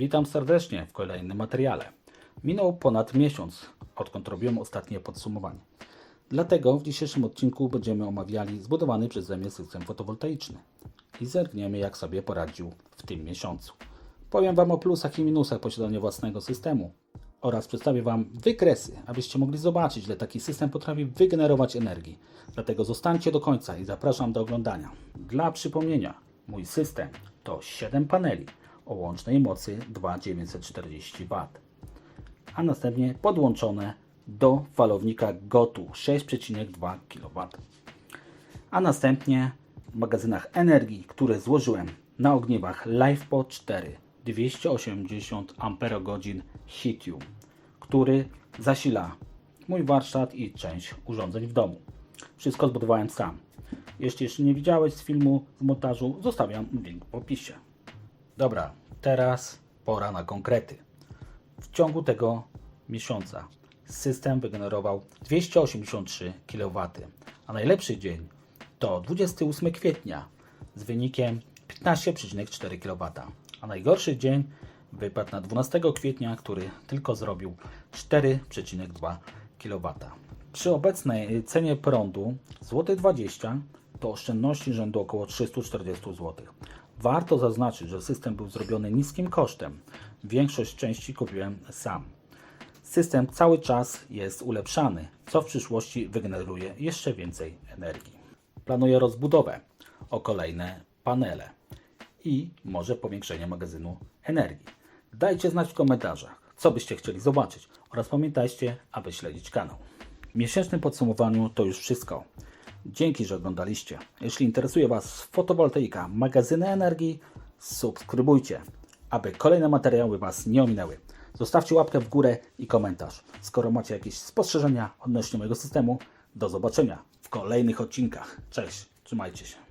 Witam serdecznie w kolejnym materiale. Minął ponad miesiąc, odkąd robiłem ostatnie podsumowanie. Dlatego w dzisiejszym odcinku będziemy omawiali zbudowany przeze mnie system fotowoltaiczny i zerkniemy jak sobie poradził w tym miesiącu. Powiem Wam o plusach i minusach posiadania własnego systemu oraz przedstawię Wam wykresy, abyście mogli zobaczyć, ile taki system potrafi wygenerować energii. Dlatego zostańcie do końca i zapraszam do oglądania. Dla przypomnienia, mój system to 7 paneli o łącznej mocy 2940 W, a następnie podłączone do falownika GOTU 6,2 kW. A następnie w magazynach energii, które złożyłem na ogniwach LivePo 4 280 Ah Hitium, który zasila mój warsztat i część urządzeń w domu. Wszystko zbudowałem sam. Jeśli jeszcze nie widziałeś z filmu z montażu, zostawiam link w opisie. Dobra, teraz pora na konkrety. W ciągu tego miesiąca system wygenerował 283 kW, a najlepszy dzień to 28 kwietnia z wynikiem 15,4 kW, a najgorszy dzień wypadł na 12 kwietnia, który tylko zrobił 4,2 kW. Przy obecnej cenie prądu złoty 20 to oszczędności rzędu około 340 zł. Warto zaznaczyć, że system był zrobiony niskim kosztem. Większość części kupiłem sam. System cały czas jest ulepszany, co w przyszłości wygeneruje jeszcze więcej energii. Planuję rozbudowę o kolejne panele i może powiększenie magazynu energii. Dajcie znać w komentarzach, co byście chcieli zobaczyć oraz pamiętajcie, aby śledzić kanał. W miesięcznym podsumowaniu to już wszystko. Dzięki, że oglądaliście. Jeśli interesuje Was fotowoltaika, magazyny energii, subskrybujcie, aby kolejne materiały Was nie ominęły. Zostawcie łapkę w górę i komentarz. Skoro macie jakieś spostrzeżenia odnośnie mojego systemu, do zobaczenia w kolejnych odcinkach. Cześć, trzymajcie się.